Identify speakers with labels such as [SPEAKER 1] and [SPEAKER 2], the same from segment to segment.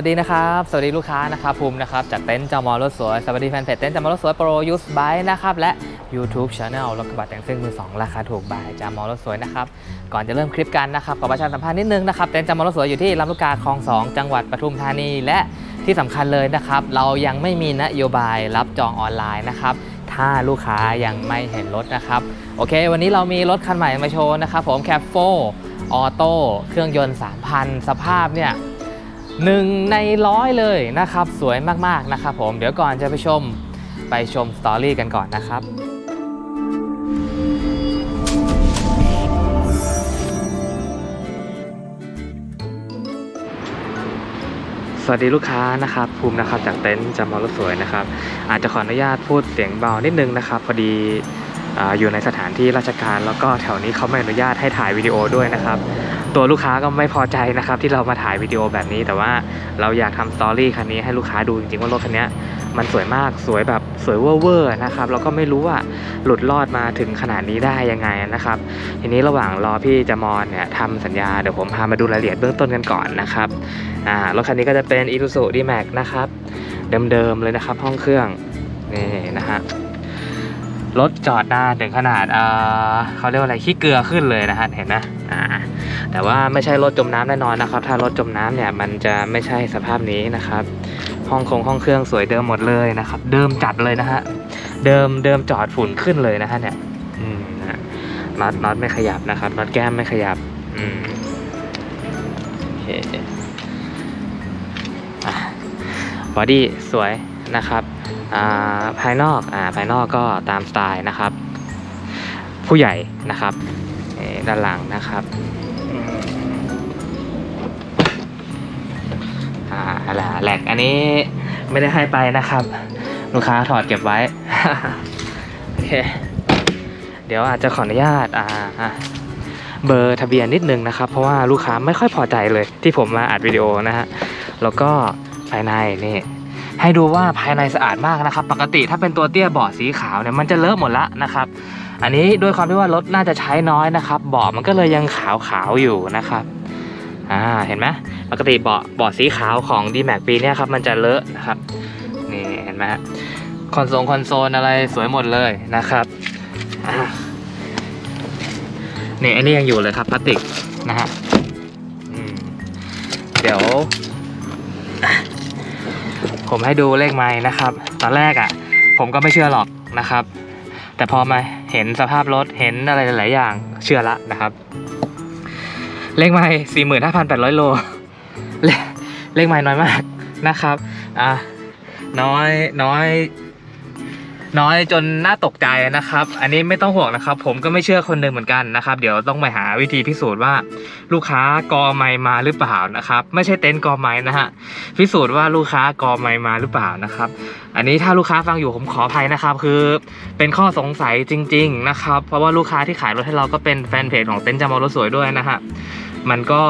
[SPEAKER 1] สวัสดีนะครับ สวัสดีลูกค้านะครับภูมินะครับจากเต็นท์จามอรถสวย สวัสดีแฟนเพจเต็นท์จามอรถสวยโปรยูสบายนะครับและ YouTube Channel รถกระบะแต่งซิ่งมือสองราคาถูกบายจามอรถสวยนะครับก่อนจะเริ่มคลิปกันนะครับขอประชาสัมพันธ์นิดนึงนะครับเต็นท์จามอรถสวยอยู่ที่ลำลูกกาคลองสองจังหวัดปทุมธานี และที่สำคัญเลยนะครับเรายังไม่มีนโยบายรับจองออนไลน์นะครับถ้าลูกค้ายังไม่เห็นรถนะครับโอเค วันนี้เรามีรถคันใหม่มาโชว์นะครับผมแคปโฟออโต้เครื่องยนต์ 3,000 สภาพเนี่ย หนึ่งในร้อยเลยนะครับ สวยมากๆนะครับผมเดี๋ยวก่อนจะไปชมไปชมสตอรี่กันก่อนนะครับสวัสดีลูกค้านะครับภูมินะครับจากเต็นท์จำมอรถสวยนะครับ อาจจะขออนุญาตพูดเสียงเบานิดนึงนะครับพอดีออยู่ในสถานที่ราชการแล้วก็แถวนี้เขาไม่อนุญาตให้ถ่ายวิดีโอด้วยนะครับ ตัวลูกค้าก็ไม่พอใจนะครับที่เรามาถ่ายวิดีโอแบบนี้ แต่ว่าเราอยากทำสตอรี่คันนี้ให้ลูกค้าดูจริงๆว่ารถคันนี้มันสวยมากสวยแบบสวยเวอร์ๆนะครับแล้วก็ไม่รู้ว่าหลุดรอดมาถึงขนาดนี้ได้ยังไงนะครับ ทีนี้ระหว่างรอพี่จมอนเนี่ยทำสัญญาเดี๋ยวผมพามาดูรายละเอียดเบื้องต้นกันก่อนนะครับอ่ารถคันนี้ก็จะเป็น Isuzu D-Max นะครับเดิมๆเลยนะครับ ห้องเครื่องนี่นะฮะรถจอดนานถึงขนาดเออเขาเรียกว่าอะไรขี้เกลือขึ้นเลยนะฮะเห็นไหม อ่าแต่ว่าไม่ใช่รถจมน้ำแน่นอนนะครับ ถ้ารถจมน้ำเนี่ยมันจะไม่ใช่สภาพนี้นะครับ ห้องคงห้องเครื่องสวยเดิมหมดเลยนะครับ เดิมจัดเลยนะฮะเดิมเดิมจอดฝุ่นขึ้นเลยนะฮะเนี่ยน็อตน็อตไม่ขยับนะครับน็อตแก้มไม่ขยับอืมโอเคบอดี้สวยนะครับาภายนอกอ่าภายนอกก็ตามสไตล์นะครับ ผู้ใหญ่นะครับ ด้านหลังนะครับอ่าแหละแหลกอันนี้ไม่ได้ให้ไปนะครับ ลูกค้าถอดเก็บไว้ โอเค เดี๋ยวอาจจะขออนุญาตอ่าอะเบอร์ทะเบียนนิดนึงนะครับ เพราะว่าลูกค้าไม่ค่อยพอใจเลยที่ผมมาอัดวิดีโอนะฮะ แล้วก็ภายในนี่ให้ดูว่าภายในสะอาดมากนะครับ ปกติถ้าเป็นตัวเตี้ยเบาะสีขาวเนี่ยมันจะเลอะหมดละนะครับ อันนี้ด้วยความที่ว่ารถน่าจะใช้น้อยนะครับเบาะมันก็เลยยังขาวขาวๆอยู่นะครับอ่าเห็นไหมปกติเบาะเบาะสีขาวของ d m a x ปีนี้ครับมันจะเลอะนะครับนี่เห็นไหมฮะคอนโซลคอนโซลอะไรสวยหมดเลยนะครับอ่านี่อันนี้ยังอยู่เลยครับพลาสติกนะฮะเดี๋ยว ผมให้ดูเลขไม้นะครับ ตอนแรกอะ่ะ ผมก็ไม่เชื่อหรอกนะครับ แต่พอมา เห็นสภาพรถเห็นอะไรหลายอย่างเชื่อละนะครับเลขไม้สี่หมื่นห้าพันแปดร้อยโลเลขเลขไม้น้อยมากนะครับอะน้อยน้อย น้อยจนน่าตกใจนะครับ อันนี้ไม่ต้องห่วงนะครับ ผมก็ไม่เชื่อคนหนึ่งเหมือนกันนะครับ เดี๋ยวต้องไปหาวิธีพิสูจน์ว่า ลูกค้ากอไม้มาหรือเปล่านะครับ ไม่ใช่เต็นท์กอไม้นะฮะพิสูจน์ว่าลูกค้ากอไมค์มาหรือเปล่านะครับ อันนี้ถ้าลูกค้าฟังอยู่ผมขออภัยนะครับ คือเป็นข้อสงสัยจริง ๆ นะครับ เพราะว่าลูกค้าที่ขายรถให้เราก็เป็นแฟนเพจของเต็นท์จามอรถสวยด้วยนะฮะมันก็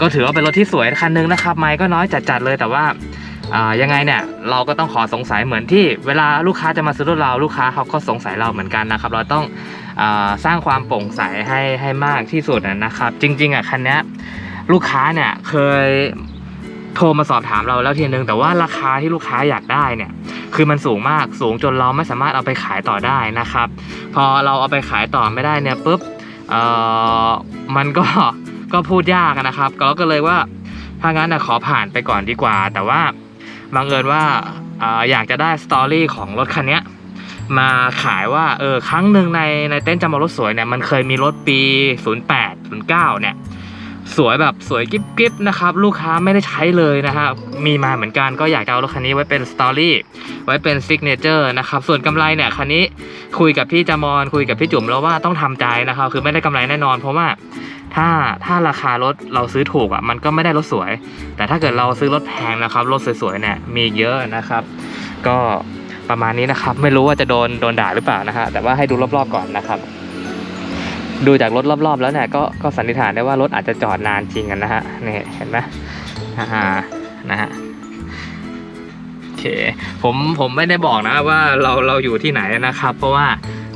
[SPEAKER 1] ก็ถือว่าเป็นรถที่สวยคันหนึงนะครับไมค์ก็น้อยจัดๆเลยแต่ว่า ยังไงเนี่ยเราก็ต้องขอสงสัยเหมือนที่ เวลาลูกค้าจะมาซื้อรถเราลูกค้าเขาก็สงสัยเราเหมือนกันนะครับ เราต้องอสร้างความโปร่งใสให้ให้มากที่สุดนะครับ จริง ๆอะคันนี้ลูกค้าเนี่ยเคยโทรมาสอบถามเราแล้วทีนึงแต่ว่าราคาที่ลูกค้าอยากได้เนี่ยคือมันสูงมากสูงจนเราไม่สามารถเอาไปขายต่อได้นะครับ พอเราเอาไปขายต่อไม่ได้เนี่ยปุ๊บมันก็ก็พูดยากนะครับ ก็เลยว่าถ้างั้นนะขอผ่านไปก่อนดีกว่า แต่ว่า บังเอิญว่าอยากจะได้สตอรี่ของรถคันนี้มาขายว่าเออครั้งหนึ่งในในเต็นจำมารถสวยเนี่ยมันเคยมีรถปี 08 09 เนี่ย สวยแบบสวยกิ๊บกิ๊บนะครับ ลูกค้าไม่ได้ใช้เลยนะฮะมีมาเหมือนกันก็อยากจะเอารถคันนี้ไว้เป็นสตอรี่ไว้เป็นซิกเนเจอร์นะครับส่วนกำไรเนี่ยคันนี้คุยกับพี่จามอนคุยกับพี่จุ๋มแล้วว่าต้องทำใจนะครับ คือไม่ได้กำไรแน่นอนเพราะว่า ถ้าถ้าราคารถเราซื้อถูกอะมันก็ไม่ได้รถสวย แต่ถ้าเกิดเราซื้อรถแพงนะครับรถสวยๆเนี่ยมีเยอะนะครับ ก็ประมาณนี้นะครับ ไม่รู้ว่าจะโดนโดนด่าหรือเปล่านะฮะแต่ว่าให้ดูรอบๆก่อนนะครับ ดูจากรถรอบๆ แล้วเนี่ยก็ก็สันนิษฐานได้ว่ารถอาจจะจอดนานจริงกันนะฮะนี่เห็นไหมอ่านะฮะโอเคผมผมไม่ได้บอกนะว่าเราเราอยู่ที่ไหนนะครับ เพราะว่า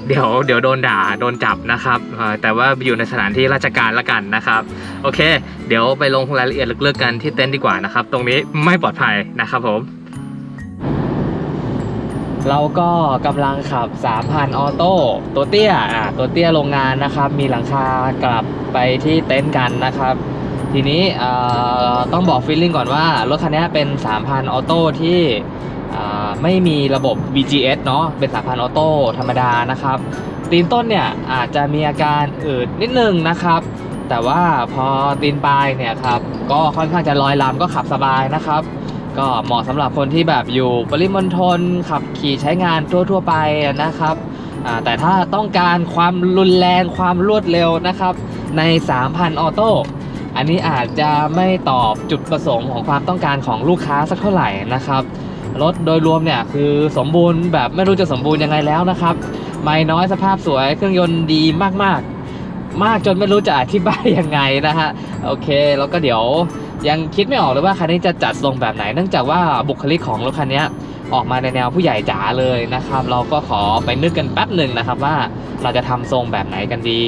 [SPEAKER 1] เดี๋ยวเดี๋ยวโดนด่าโดนจับนะครับแต่ว่าอยู่ในสถานที่ราชการละกันนะครับ โอเค เดี๋ยวไปลงรายละเอียดลึกๆกันที่เต็นท์ดีกว่านะครับ ตรงนี้ไม่ปลอดภัยนะครับผม เราก็กำลังขับ 3,000 ออโต้ตัวเตี้ยอ่าตัวเตี้ยโรงงานนะครับ มีหลังคากลับไปที่เต็นท์กันนะครับทีนี้ต้องบอกฟีลลิ่งก่อนว่ารถคันนี้เป็น 3,000 ออโต้ที่ ไม่มีระบบ BGS เนาะเป็น3,000ออโต้ธรรมดานะครับ ตีนต้นเนี่ยอาจจะมีอาการอืดนิดนึงนะครับ แต่ว่าพอตีนปลายเนี่ยครับก็ค่อนข้างจะลอยลำก็ขับสบายนะครับ ก็เหมาะสำหรับคนที่แบบอยู่ปริมณฑลขับขี่ใช้งานทั่ว ๆ ไปนะครับแต่ถ้าต้องการความรุนแรงความรวดเร็วนะครับ ใน 3,000 ออโต้อันนี้อาจจะไม่ตอบจุดประสงค์ของความต้องการของลูกค้าสักเท่าไหร่นะครับ รถโดยรวมเนี่ยคือสมบูรณ์แบบไม่รู้จะสมบูรณ์ยังไงแล้วนะครับไม่น้อยสภาพสวยเครื่องยนต์ดีมากๆมากจนไม่รู้จะอธิบายยังไงนะฮะโอเค แล้วก็เดี๋ยวยังคิดไม่ออกเลยว่าคันนี้จะจัดทรงแบบไหน เนื่องจากว่าบุคลิกของรถคันนี้ออกมาในแนวผู้ใหญ่จ๋าเลยนะครับ เราก็ขอไปนึกกันแป๊บหนึ่งนะครับว่าเราจะทำทรงแบบไหนกันดี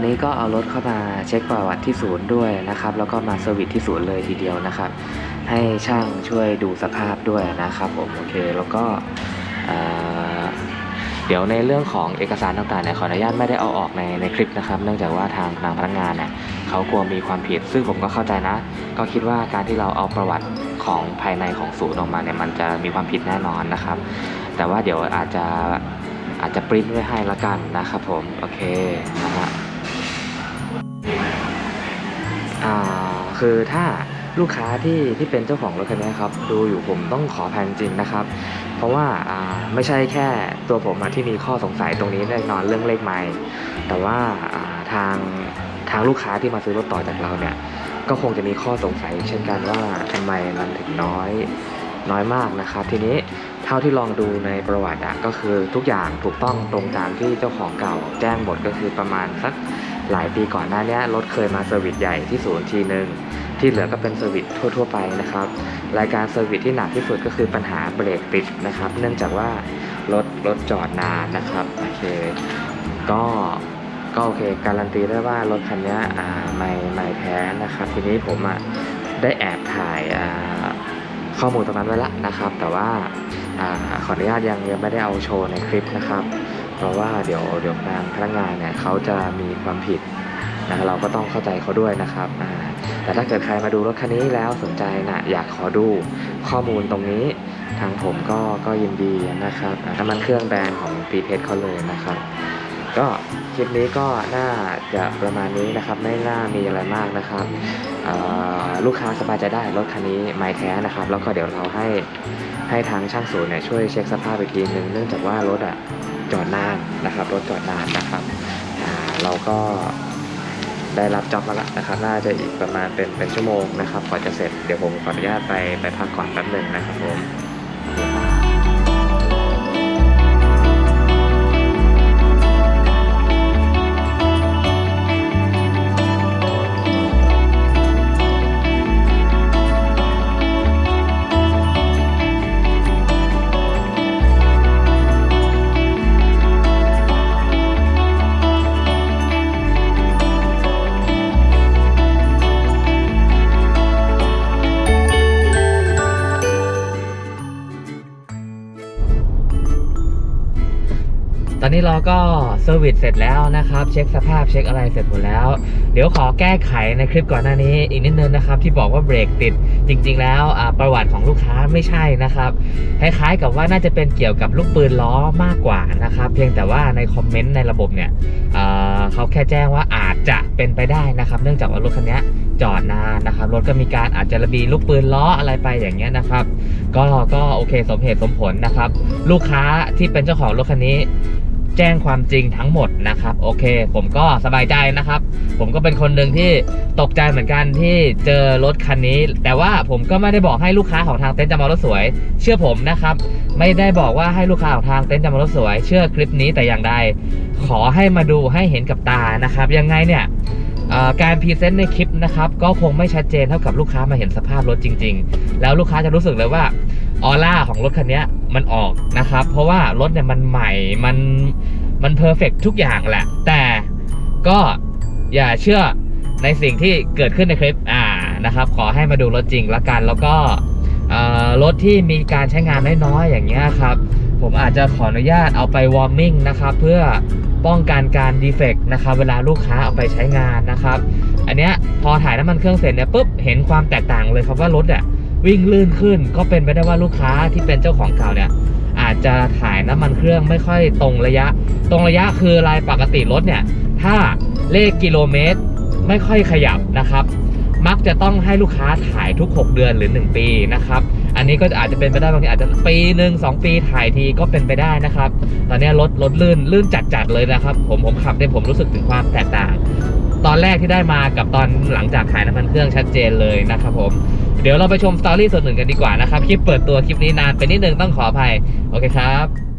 [SPEAKER 1] อนนี้ก็เอารถเข้ามาเช็คประวัติที่ศูนย์ด้วยนะครับ แล้วก็มาเซอร์วิสที่ศูนย์เลยทีเดียวนะครับ ให้ช่างช่วยดูสภาพด้วยนะครับผมโอเคแล้วก็เดี๋ยวในเรื่องของเอกสารต่างๆเนี่ยขออนุญาตไม่ได้เอาออกในในคลิปนะครับ เนื่องจากว่าทางทางพนักงานเนี่ยเขากลัวมีความผิด ซึ่งผมก็เข้าใจนะ ก็คิดว่าการที่เราเอาประวัติของภายในของศูนย์ออกมาเนี่ยมันจะมีความผิดแน่นอนนะครับ แต่ว่าเดี๋ยวอาจจะอาจจะปริ้นไว้ให้ละกันนะครับผม โอเคนะฮะ คือถ้าลูกค้าที่ที่เป็นเจ้าของรถคันนี้ครับดูอยู่ผมต้องขอแพงจริงนะครับ เพราะว่าไม่ใช่แค่ตัวผมที่มีข้อสงสัยตรงนี้แน่นอนเรื่องเลขไม้แต่ว่าทางทางลูกค้าที่มาซื้อรถต่อจากเราเนี่ย ก็คงจะมีข้อสงสัย เช่นกันว่าทำไมมันถึงน้อยน้อยมากนะครับ ทีนี้ ท่าที่ลองดูในประวัติอะก็คือทุกอย่างถูกต้องตรงตามที่เจ้าของเก่าแจ้งหมดก็คือประมาณสักหลายปีก่อนหน้านี้รถเคยมาเซอร์วิสใหญ่ที่ศูนย์ทีหนึ่งที่เหลือก็เป็นเซอร์วิสทั่ว ๆ ไปนะครับ รายการเซอร์วิสที่หนักที่สุดก็คือปัญหาเบรกติดนะครับ เนื่องจากว่ารถรถจอดนานนะครับโอเคก็ก็โอเคการันตีได้ว่ารถคันนี้อ่าไม่ไม่แท้นะครับ ทีนี้ผมอะได้แอบถ่ายอ่าข้อมูลตรงนั้นไว้ละนะครับ แต่ว่า อขออนุญาตยังยังไม่ได้เอาโชว์ในคลิปนะครับ เพราะว่าเดี๋ยวเดี๋ยวทางพนักงานเนี่ยเขาจะมีความผิดนะเราก็ต้องเข้าใจเขาด้วยนะครับ แต่ถ้าเกิดใครมาดูรถคันนี้แล้วสนใจนะอยากขอดูข้อมูลตรงนี้ ทางผมก็ก็ยินดีนะครับน้ำมันเครื่องแบรนด์ของปีเพชรเขาเลยนะครับ ก็คลิปนี้ก็น่าจะประมาณนี้นะครับ ไม่น่ามีอะไรมากนะครับลูกค้าสบายใจได้รถคันนี้ไม่แท้นะครับ แล้วก็เดี๋ยวเราให้ให้ทางช่างศูนย์เนี่ยช่วยเช็คสภาพอีกทีนึงเนื่องจากว่ารถอะจอดนานนะครับ รถจอดนานนะครับเราก็ได้รับจ็อบมาแล้วนะครับ น่าจะอีกประมาณเป็นเป็นชั่วโมงนะครับกว่าจะเสร็จเดี๋ยวผมขออนุญาตไปไปพักก่อนแป๊บหนึ่งนะครับผม อนนี้เราก็เซอร์วิสเสร็จแล้วนะครับ เช็คสภาพเช็คอะไรเสร็จหมดแล้ว เดี๋ยวขอแก้ไขในคลิปก่อนหน้านี้อีกนิดนึงนะครับ ที่บอกว่าเบรกติดจริง ๆ แล้วอ่าประวัติของลูกค้าไม่ใช่นะครับคล้ายๆกับว่าน่าจะเป็นเกี่ยวกับลูกปืนล้อมากกว่านะครับ เพียงแต่ว่าในคอมเมนต์ในระบบเนี่ยเอ่อเขาแค่แจ้งว่าอาจจะเป็นไปได้นะครับ เนื่องจากว่ารถคันนี้ จอดนานนะครับ รถก็มีการอาจจะระบีลูกปืนล้ออะไรไปอย่างเงี้ยนะครับ ก็ก็โอเคสมเหตุสมผลนะครับ ลูกค้าที่เป็นเจ้าของรถคันนี้แจ้งความจริงทั้งหมดนะครับ โอเค ผมก็สบายใจนะครับ ผมก็เป็นคนหนึ่งที่ตกใจเหมือนกันที่เจอรถคันนี้ แต่ว่าผมก็ไม่ได้บอกให้ลูกค้าของทางเต็นท์จำมารถสวย เชื่อผมนะครับ ไม่ได้บอกว่าให้ลูกค้าของทางเต็นท์จำมารถสวย เชื่อคลิปนี้แต่อย่างใดขอให้มาดูให้เห็นกับตานะครับ ยังไงเนี่ย การพรีเซนต์ในคลิปนะครับก็คงไม่ชัดเจนเท่ากับลูกค้ามาเห็นสภาพรถจริง ๆ แล้วลูกค้าจะรู้สึกเลยว่าออร่าของรถคันนี้มันออกนะครับ เพราะว่ารถเนี่ยมันใหม่มันมันเพอร์เฟกทุกอย่างแหละ แต่ก็อย่าเชื่อในสิ่งที่เกิดขึ้นในคลิปอ่านะครับ ขอให้มาดูรถจริงละกัน แล้วก็รถที่มีการใช้งานน้อยๆอย่างเงี้ยครับ ผมอาจจะขออนุญาตเอาไปวอร์มมิ่งนะครับ เพื่อ ป้องกันการดีเฟกต์นะครับเวลาลูกค้าเอาไปใช้งานนะครับ อันเนี้ยพอถ่ายน้ำมันเครื่องเสร็จเนี่ยปุ๊บเห็นความแตกต่างเลยครับว่ารถอะวิ่งลื่นขึ้น ก็เป็นไปได้ว่าลูกค้าที่เป็นเจ้าของเก่าเนี่ยอาจจะถ่ายน้ำมันเครื่องไม่ค่อยตรงระยะ ตรงระยะคือลายปกติรถเนี่ยถ้าเลขกิโลเมตรไม่ค่อยขยับนะครับ มักจะต้องให้ลูกค้าถ่ายทุก 6 เดือนหรือ 1 ปีนะครับ อันนี้ก็อาจจะเป็นไปได้บางทีอาจจะปีหนึ่งสองปีถ่ายทีก็เป็นไปได้นะครับ ตอนนี้รถรถลื่นลื่นจัดๆเลยนะครับ ผมผมขับเนี่ยผมรู้สึกถึงความแตกต่าง ตอนแรกที่ได้มากับตอนหลังจากถ่ายน้ำมันเครื่องชัดเจนเลยนะครับผมเดี๋ยวเราไปชมสตอรี่ส่วนหนึ่งกันดีกว่านะครับ คลิปเปิดตัวคลิปนี้นานไปนิดนึงต้องขออภัย โอเคครับ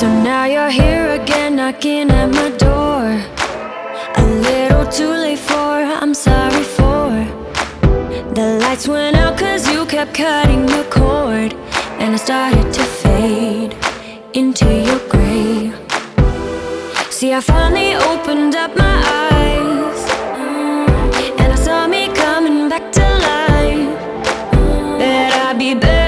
[SPEAKER 2] So now you're here again, knocking at my door. A little too late for, I'm sorry for. The lights went out cause you kept cutting the cord. And I started to fade into your gray. See, I finally opened up my eyes. Mm. And I saw me coming back to life. Mm. That I'd be better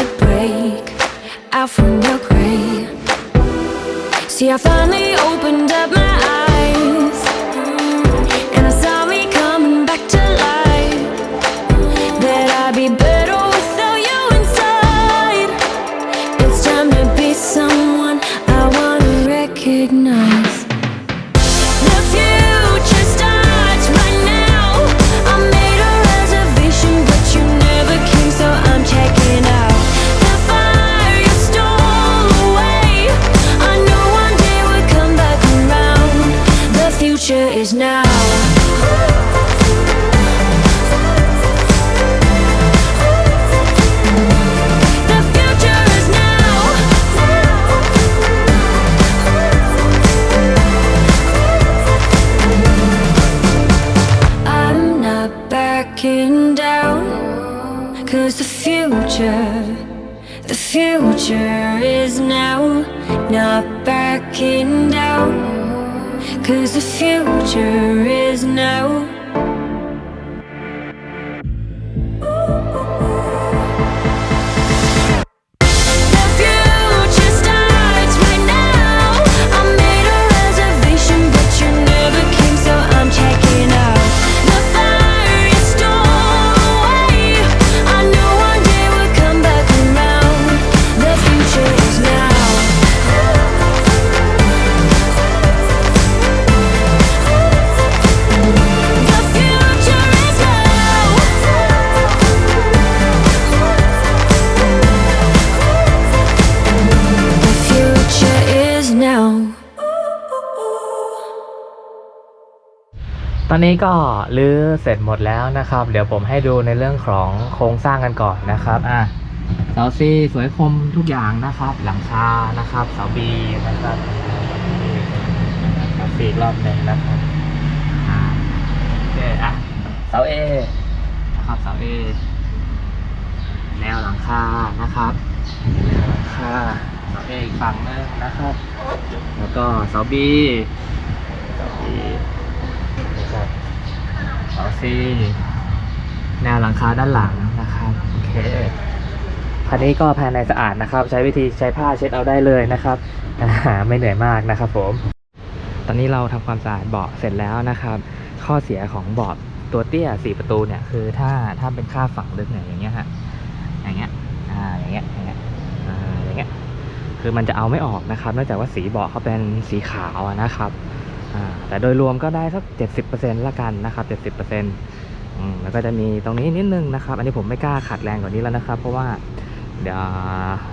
[SPEAKER 2] to break out from your gray. See, I finally opened up my eyes, not backing down. Cause the future, the future is now. Not backing down. Cause the future is now.
[SPEAKER 1] ตอนนี้ก็ลื้อเสร็จหมดแล้วนะครับ เดี๋ยวผมให้ดูในเรื่องของโครงสร้างกันก่อนนะครับอะเสาซีสวยคมทุกอย่างนะครับ หลังคานะครับเสาบีนะครับสีรอบหนึ่งนะครับโอเคอะเสาเอนะครับเสาเอแนวหลังคานะครับหลังคา เสาเออีกฝั่งนึงนะครับ แล้วก็เสาบีเสาบีนะครับเสาซีแนวหลังคาด้านหลังนะครับโอเคคันนี้ก็ภายในสะอาดนะครับ ใช้วิธีใช้ผ้าเช็ดเอาได้เลยนะครับอ่าไม่เหนื่อยมากนะครับผมตอนนี้เราทำความสะอาดเบาะเสร็จแล้วนะครับ ข้อเสียของเบาะตัวเตี้ยสี่ประตูเนี่ยคือถ้าถ้าเป็นค่าฝังลึกเนี่ยอย่างเงี้ยฮะ คือมันจะเอาไม่ออกนะครับเนื่องจากว่าสีเบาะเขาเป็นสีขาวนะครับแต่โดยรวมก็ได้สักเจ็ดสิบเปอร์เซ็นต์ละกันนะครับเจ็ดสิบเปอร์เซ็นต์แล้วก็จะมีตรงนี้นิดนึงนะครับ อันนี้ผมไม่กล้าขัดแรงกว่านี้แล้วนะครับ เพราะว่าเดี๋ยว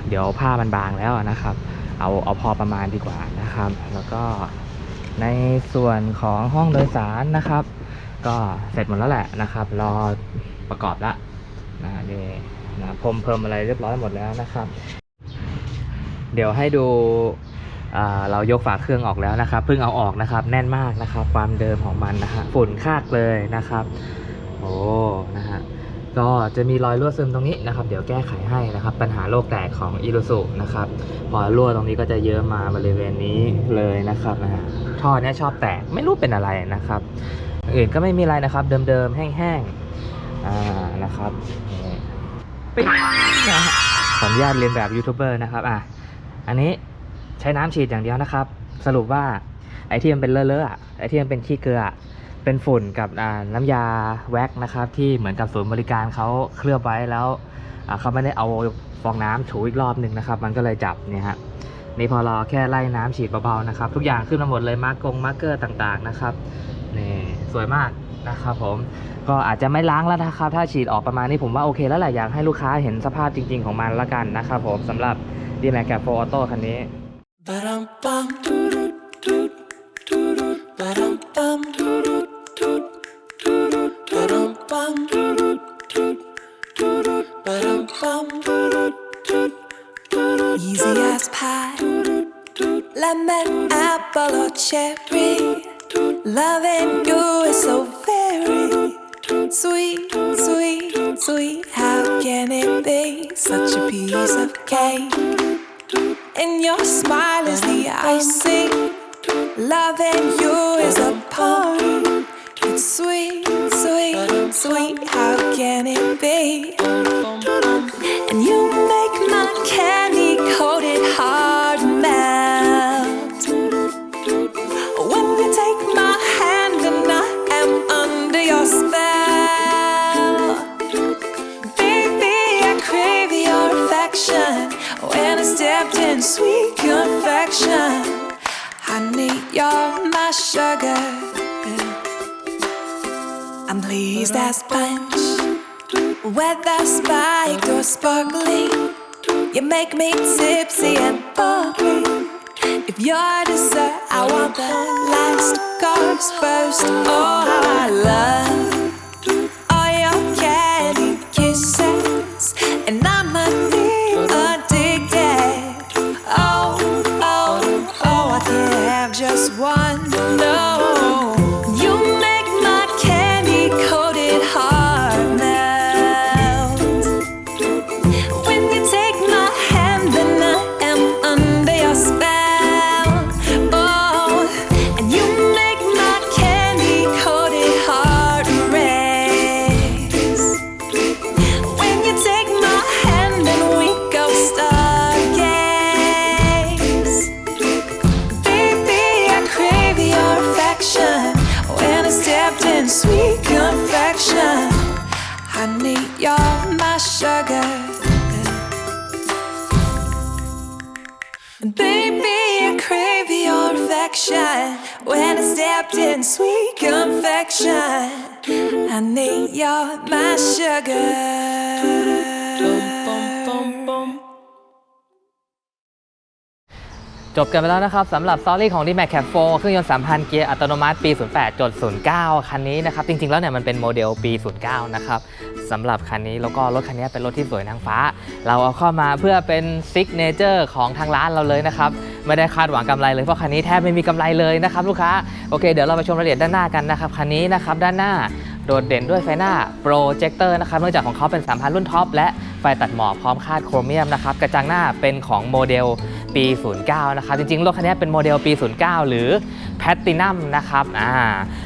[SPEAKER 1] เดี๋ยวผ้ามันบางแล้วนะครับ เอาเอาพอประมาณดีกว่านะครับ แล้วก็ในส่วนของห้องโดยสารนะครับ ก็เสร็จหมดแล้วแหละนะครับ รอประกอบละนะนี่นะพรมเพิ่มอะไรเรียบร้อยหมดแล้วนะครับ เดี๋ยวให้ดูเรายกฝาเครื่องออกแล้วนะครับเพิ่งเอาออกนะครับ แน่นมากนะครับ ความเดิมของมันนะฮะฝุ่นคากเลยนะครับโอ้นะฮะก็จะมีรอยรั่วซึมตรงนี้นะครับ เดี๋ยวแก้ไขให้นะครับ ปัญหาโรคแตกของอีลูสุนะครับพอรั่วตรงนี้ก็จะเยอะมาบริเวณนี้เลยนะครับนะฮะท่อเนี้ยชอบแตกไม่รู้เป็นอะไรนะครับ อื่นก็ไม่มีอะไรนะครับ เดิมๆแห้งๆอ่านะครับนี่ปิ๊งนะฮะขออนุญาตเรียนแบบยูทูบเบอร์นะครับอะ อันนี้ใช้น้ำฉีดอย่างเดียวนะครับ สรุปว่าไอที่มันเป็นเลอะๆอะไอที่มันเป็นขี้เกลือ เป็นฝุ่นกับน้ำยาแว็กนะครับ ที่เหมือนกับศูนย์บริการเขาเคลือบไว้แล้วเขาไม่ได้เอาฟองน้ำถูอีกรอบหนึ่งนะครับ มันก็เลยจับเนี่ยฮะนี่พอเราแค่ไล่น้ำฉีดเบาๆนะครับ ทุกอย่างขึ้นมาหมดเลยมาร์กงมาร์เกอร์ต่างๆนะครับนี่สวยมากนะครับผมก็อาจจะไม่ล้างแล้วนะครับ ถ้าฉีดออกประมาณนี้ผมว่าโอเคแล้วแหละอยากให้ลูกค้าเห็นสภาพจริง ๆของมันละกันนะครับผมสำหรับ d m a c กับ4 Auto คันนี้
[SPEAKER 3] Ba-dum bum doo doo doo doo Ba-dum bum doo doo doo doo Ba-dum bum doo doo doo doo Ba-dum bum doo doo doo doo Easy as pie Lemon, apple or cherry Loving you is so very Sweet, sweet, sweet It be such a piece of cake? And your smile is the icing. Loving you is a party. It's sweet, sweet, sweet. How can it be? And you make in sweet confection. Honey, you're my sugar. I'm pleased as punch, whether spiked or sparkling. You make me tipsy and bubbly. If you're dessert, I want the last course first. Oh, how I love stepped in sweet confection. Honey, you're my sugar. Baby, I crave your affection when I stepped in sweet confection. Honey, you're my sugar.
[SPEAKER 1] จบกันไปแล้วนะครับสำหรับสตอรี่ของ d m a x Cap 4เครื่องยนต์ 3,000 เกียร์อัตโนมัติปี 08.09 คันนี้นะครับ จริง ๆ แล้วเนี่ยมันเป็นโมเดลปี 09 นะครับสำหรับคันนี้แล้วก็รถคันนี้เป็นรถที่สวยนางฟ้า เราเอาเข้ามาเพื่อเป็นซิกเนเจอร์ของทางร้านเราเลยนะครับ ไม่ได้คาดหวังกำไรเลย เพราะคันนี้แทบไม่มีกำไรเลยนะครับลูกค้า โอเค เดี๋ยวเราไปชมรายละเอียดด้านหน้ากันนะครับ คันนี้นะครับด้านหน้า โดดเด่นด้วยไฟหน้าโปรเจคเตอร์นะครับเนื่องจากของเขาเป็น 3,000 รุ่นท็อป และไฟตัดหมอกพร้อมคาดโครเมียมนะครับกระจังหน้าเป็นของโมเดลปี 09 นะครับ จริงๆ รถคันนี้เป็นโมเดลปี 09 หรือแพตตินัมนะครับอ่า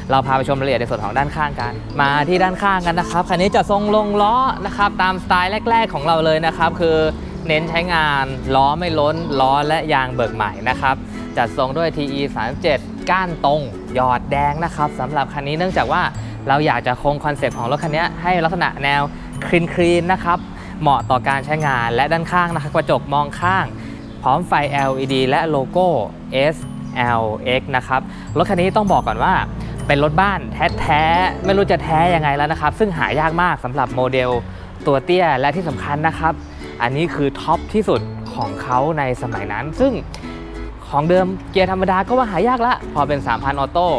[SPEAKER 1] เราพาไปชมรายละเอียดในส่วนของด้านข้างกัน มาที่ด้านข้างกันนะครับคันนี้จะทรงลงล้อนะครับตามสไตล์แรก ๆ ของเราเลยนะครับคือเน้นใช้งานล้อไม่ล้นล้อและยางเบิกใหม่นะครับจัดทรงด้วย TE 37ก้านตรง หยอดแดงนะครับสำหรับคันนี้เนื่องจากว่า เราอยากจะคงคอนเซปต์ของรถคันนี้ให้ลักษณะแนวคลีนคลีนนะครับ เหมาะต่อการใช้งานและด้านข้างนะครับกระจกมองข้าง พร้อมไฟ LED และโลโก้ SLX นะครับ รถคันนี้ต้องบอกก่อนว่าเป็นรถบ้านแท้ๆ ไม่รู้จะแท้ยังไงแล้วนะครับ ซึ่งหายากมากสำหรับโมเดลตัวเตี้ยและที่สำคัญนะครับ อันนี้คือท็อปที่สุดของเขาในสมัยนั้น ซึ่งของเดิมเกียร์ธรรมดาก็ว่าหายากละ พอเป็น 3,000 ออโต้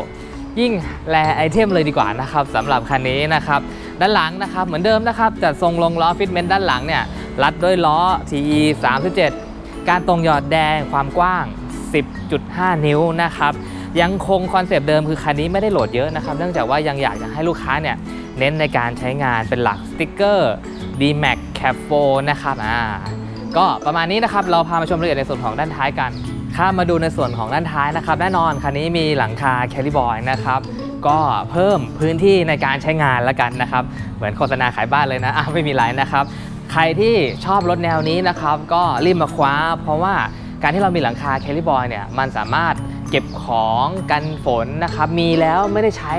[SPEAKER 1] ยิ่งแรไอเทมเลยดีกว่านะครับสำหรับคันนี้นะครับด้านหลังนะครับเหมือนเดิมนะครับจัดทรงลงล้อฟิตเมนต์ด้านหลังเนี่ยรัดด้วยล้อ TE 37 การตรงหยอดแดงความกว้าง 10.5 นิ้วนะครับยังคงคอนเซปต์เดิมคือคันนี้ไม่ได้โหลดเยอะนะครับเนื่องจากว่ายังอยากจะให้ลูกค้าเนี่ยเน้นในการใช้งานเป็นหลักสติ๊กเกอร์ D-Max Cap 4นะครับอ่าก็ประมาณนี้นะครับเราพามาชมรายละเอียดในส่วนของด้านท้ายกัน ข้ามาดูในส่วนของด้านท้ายนะครับ แน่นอนคันนี้มีหลังคาแคลิบอยนะครับ ก็เพิ่มพื้นที่ในการใช้งานแล้วกันนะครับ เหมือนโฆษณาขายบ้านเลยนะะไม่มีไรนะครับ ใครที่ชอบรถแนวนี้นะครับ ก็รีบมาคว้า เพราะว่าการที่เรามีหลังคาแคลิบอยเนี่ยมันสามารถเก็บของกันฝนนะครับ มีแล้วไม่ได้ใช้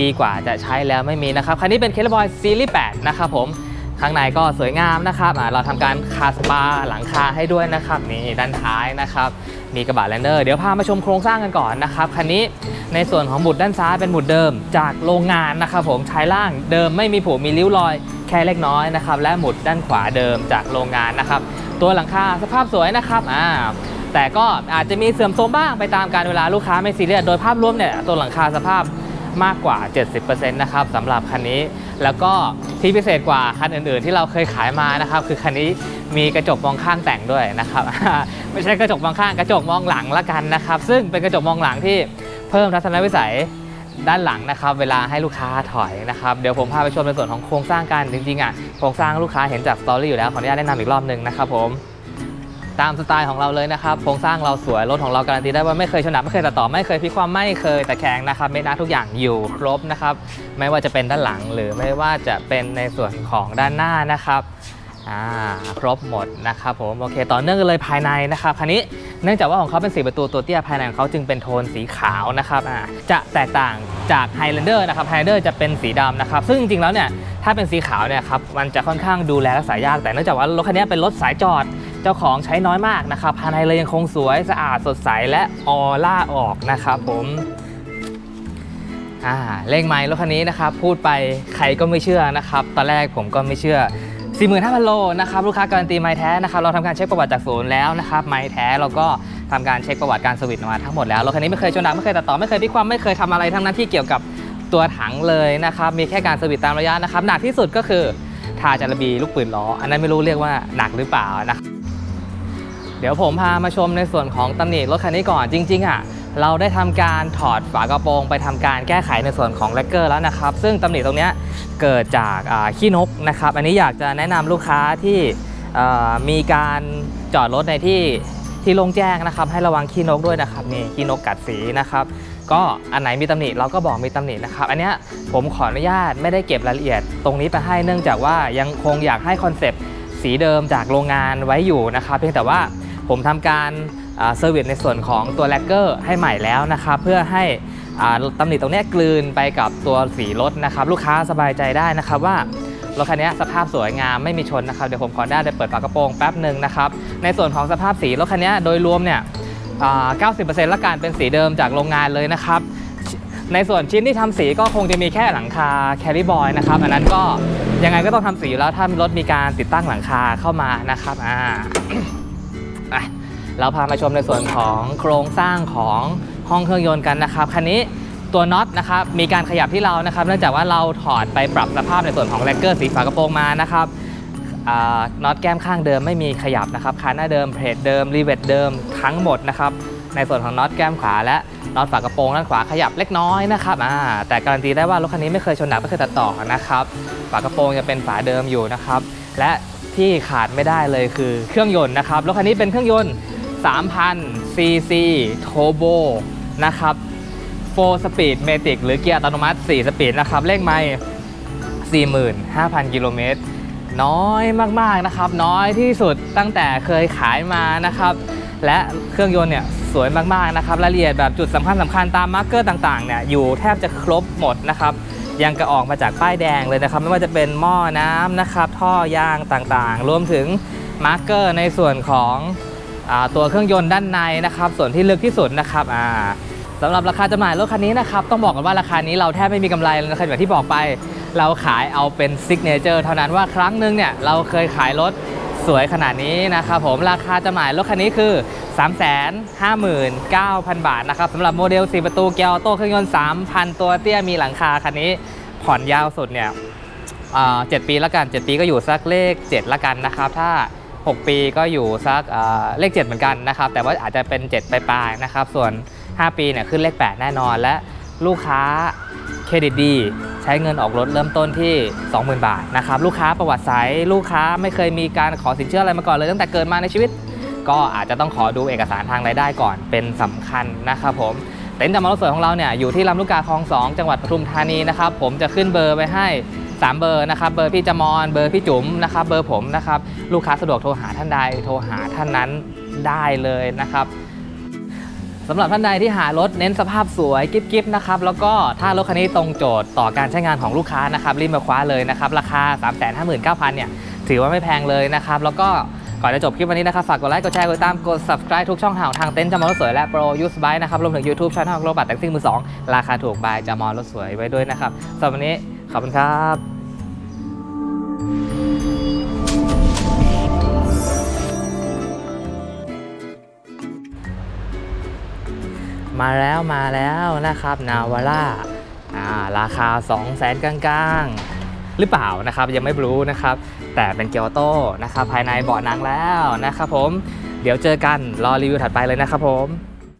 [SPEAKER 1] ดีกว่าจะใช้แล้วไม่มีนะครับ คันนี้เป็นแคลิบอยซีรีส์8นะครับผม ข้างในก็สวยงามนะครับ เราทำการคาสปาหลังคาให้ด้วยนะครับ นี่ด้านท้ายนะครับ มีกระบะแลนเดอร์เดี๋ยวพามาชมโครงสร้างกันก่อนนะครับคันนี้ในส่วนของบุดด้านซ้ายเป็นบุดเดิม จากโรงงานนะครับผมชายล่างเดิมไม่มีผูมีริ้วรอยแค่เล็กน้อยนะครับและหมุดด้านขวาเดิมจากโรงงานนะครับตัวหลังคาสภาพสวยนะครับอ่าแต่ก็อาจจะมีเสื่อมโทรมบ้างไปตามการเวลาลูกค้าไม่ซีเรียสโดยภาพรวมเนี่ยตัวหลังคาสภาพ มากกว่า 70%นะครับสำหรับคันนี้ แล้วก็ที่พิเศษกว่าคันอื่นๆ ที่เราเคยขายมานะครับ คือคันนี้มีกระจกมองข้างแต่งด้วยนะครับ ไม่ใช่กระจกมองข้างกระจกมองหลังละกันนะครับ ซึ่งเป็นกระจกมองหลังที่เพิ่มทัศนวิสัยด้านหลังนะครับ เวลาให้ลูกค้าถอยนะครับ เดี๋ยวผมพาไปชมในส่วนของโครงสร้างกันจริงๆอะโครงสร้างลูกค้าเห็นจากสตอรี่อยู่แล้วขออนุญาตแนะนำอีกรอบหนึ่งนะครับผม ตามสไตล์ของเราเลยนะครับโครงสร้างเราสวยรถของเราการันตีได้ว่าไม่เคยชนะไม่เคยตัดต่อไม่เคยพลิกความไม่เคยตะแคงนะครับเมตาทุกอย่างอยู่ครบนะครับไม่ว่าจะเป็นด้านหลังหรือไม่ว่าจะเป็นในส่วนของด้านหน้านะครับอ่าครบหมดนะครับผมโอเคต่อเนื่องกันเลยภายในนะครับคันนี้เนื่องจากว่าของเขาเป็นสีประตูตัวเตี้ยภายในของเขาจึงเป็นโทนสีขาวนะครับอ่าจะแตกต่างจาก Highlander นะครับ Highlander จะเป็นสีดำนะครับ ซึ่งจริงๆแล้วเนี่ยถ้าเป็นสีขาวเนี่ยครับมันจะค่อนข้างดูแลรักษายากแต่เนื่องจากว่ารถคันนี้เป็นรถสายจอด เจ้าของใช้น้อยมากนะครับภายในเลยยังคงสวยสะอาดสดใสและออร่าออกนะครับผมอ่าเลขไมล์รถคันนี้นะครับพูดไปใครก็ไม่เชื่อนะครับตอนแรกผมก็ไม่เชื่อ 45,000 โลนะครับลูกค้าการันตีไมล์แท้นะครับเราทำการเช็คประวัติจากศูนย์แล้วนะครับไมล์แท้เราก็ทำการเช็คประวัติการสวิตช์มาทั้งหมดแล้วรถคันนี้ไม่เคยชนดักไม่เคยตัดต่อไม่เคยพิความไม่เคยทำอะไรทั้งนั้นที่เกี่ยวกับตัวถังเลยนะครับมีแค่การสวิตช์ตามระยะนะครับหนักที่สุดก็คือทาจารบีลูกปืนล้อ อันนั้นไม่รู้เรียกว่าหนักหรือเปล่านะ เดี๋ยวผมพามาชมในส่วนของตำหนิรถคันนี้ก่อนจริงๆอะเราได้ทำการถอดฝากระโปรงไปทำการแก้ไขในส่วนของแลกเกอร์แล้วนะครับ ซึ่งตำหนิตรงเนี้ยเกิดจากขี้นกนะครับ อันนี้อยากจะแนะนำลูกค้าที่มีการจอดรถในที่ที่โล่งแจ้งนะครับ ให้ระวังขี้นกด้วยนะครับนี่ขี้นกกัดสีนะครับก็อันไหนมีตำหนิเราก็บอกมีตำหนินะครับ อันนี้ผมขออนุญาตไม่ได้เก็บรายละเอียด ตรงนี้ไปให้เนื่องจากว่ายังคงอยากให้คอนเซปต์สีเดิมจากโรงงานไว้อยู่นะครับ เพียงแต่ว่า ผมทำการเซอร์วิสในส่วนของตัวแลกเกอร์ให้ใหม่แล้วนะครับ เพื่อให้ตำหนิตรงนี้กลืนไปกับตัวสีรถนะครับ ลูกค้าสบายใจได้นะครับว่ารถคันนี้สภาพสวยงามไม่มีชนนะครับ เดี๋ยวผมขอได้เปิดฝากระโปรงแป๊บหนึ่งนะครับ ในส่วนของสภาพสีรถคันนี้โดยรวมเนี่ยอ่า90%ละการเป็นสีเดิมจากโรงงานเลยนะครับ ในส่วนชิ้นที่ทำสีก็คงจะมีแค่หลังคาแคริบอยนะครับ อันนั้นก็ยังไงก็ต้องทำสีอยู่แล้วถ้ารถมีการติดตั้งหลังคาเข้ามานะครับอ่า เราพามาชมในส่วนของโครงสร้างของห้องเครื่องยนต์กันนะครับคันนี้ตัวน็อตนะครับมีการขยับที่เรานะครับ เนื่องจากว่าเราถอดไปปรับสภาพในส่วนของแลกเกอร์สีฝากระโปรงมานะครับน็อตแก้มข้างเดิมไม่มีขยับนะครับคานหน้าเดิมเพลทเดิมรีเวทเดิมทั้งหมดนะครับในส่วนของน็อตแก้มขวาและน็อตฝากระโปรงด้านขวาขยับเล็กน้อยนะครับแต่การันตีได้ว่ารถคันนี้ไม่เคยชนหนักไม่เคยตัดต่อนะครับฝากระโปรงจะเป็นฝาเดิมอยู่นะครับและที่ขาดไม่ได้เลยคือเครื่องยนต์นะครับรถคันนี้เป็นเครื่องยนต์ 3,000 cc turbo นะครับ4 speed matic หรือเกียร์อัตโนมัติ4สปีดนะครับ เลขไม่45,000 กิโลเมตร น้อยมาก ๆ นะครับ น้อยที่สุดตั้งแต่เคยขายมานะครับ และเครื่องยนต์เนี่ยสวยมาก ๆ นะครับ รายละเอียดแบบจุดสำคัญสำคัญตามมาร์กเกอร์ต่าง ๆ เนี่ย อยู่แทบจะครบหมดนะครับ ยังกระออกมาจากป้ายแดงเลยนะครับ ไม่ว่าจะเป็นหม้อน้ำนะครับ ท่อยางต่างๆ รวมถึงมาร์กเกอร์ในส่วนของ ตัวเครื่องยนต์ด้านในนะครับ ส่วนที่ลึกที่สุดนะครับสำหรับราคาจำหน่ายรถคันนี้นะครับต้องบอกกันว่าราคานี้เราแทบไม่มีกำไรเลยนะครับอย่างที่บอกไป เราขายเอาเป็นซิกเนเจอร์เท่านั้นว่าครั้งหนึ่งเนี่ยเราเคยขายรถสวยขนาดนี้นะครับผมราคาจำหน่ายรถคันนี้คือ 359,000 บาทนะครับสำหรับโมเดล 4 ประตูเกียร์ออโต้เครื่องยนต์ 3,000 ตัวเตี้ยมีหลังคาคันนี้ผ่อนยาวสุดเนี่ยอ่า7ปีล้วกัน 7 ปีก็อยู่สักเลข 7 ละกันนะครับ ถ้า 6 ปีก็อยู่สักอ่าเลข 7 เหมือนกันนะครับ แต่ว่าอาจจะเป็น 7 ปลายๆนะครับ ส่วน 5 ปีเนี่ยขึ้นเลข 8 แน่นอน และลูกค้าเครดิตดีใช้เงินออกรถเริ่มต้นที่ 20,000 บาทนะครับ ลูกค้าประวัติใสลูกค้าไม่เคยมีการขอสินเชื่ออะไรมาก่อนเลยตั้งแต่เกิดมาในชีวิต ก็อาจจะต้องขอดูเอกสารทางรายได้ก่อนเป็นสำคัญนะครับผมเต็นท์จำมารถสวยของเราเนี่ยอยู่ที่ลำลูกกาคลอง 2 จังหวัดปทุมธานีนะครับผมจะขึ้นเบอร์ไปให้ 3 เบอร์นะครับ เบอร์พี่จมอนเบอร์พี่จุ๋มนะครับ เบอร์ผมนะครับ ลูกค้าสะดวกโทรหาท่านใด โทรหาท่านนั้นได้เลยนะครับสำหรับท่านใดที่หารถเน้นสภาพสวยกิ๊บๆนะครับแล้วก็ถ้ารถคันนี้ตรงโจทย์ต่อการใช้งานของลูกค้านะครับรีบมาคว้าเลยนะครับราคา 359,000เนี่ยถือว่าไม่แพงเลยนะครับแล้วก็ก่อนจะจบคลิปวันนี้นะครับ ฝากกดไลค์ กดแชร์ กดติดตาม กด subscribe ทุกช่องทางทางเต็นท์จามอรถสวย และ Pro Use Bike นะครับ รวมถึง YouTube Channel ของโรบัตแต่งซิ่งมือ2ราคาถูกบายจามอรถสวยไว้ด้วยนะครับสำหรับวันนี้ ขอบคุณครับมาแล้วมาแล้วนะครับนาวาร่าราคา 2 0 0แสนกลางๆ หรือเปล่านะครับยังไม่รู้นะครับ แต่เป็นเกียร์ออโต้นะครับภายในเบาะหนังแล้วนะครับผม เดี๋ยวเจอกันรอรีวิวถัดไปเลยนะครับผม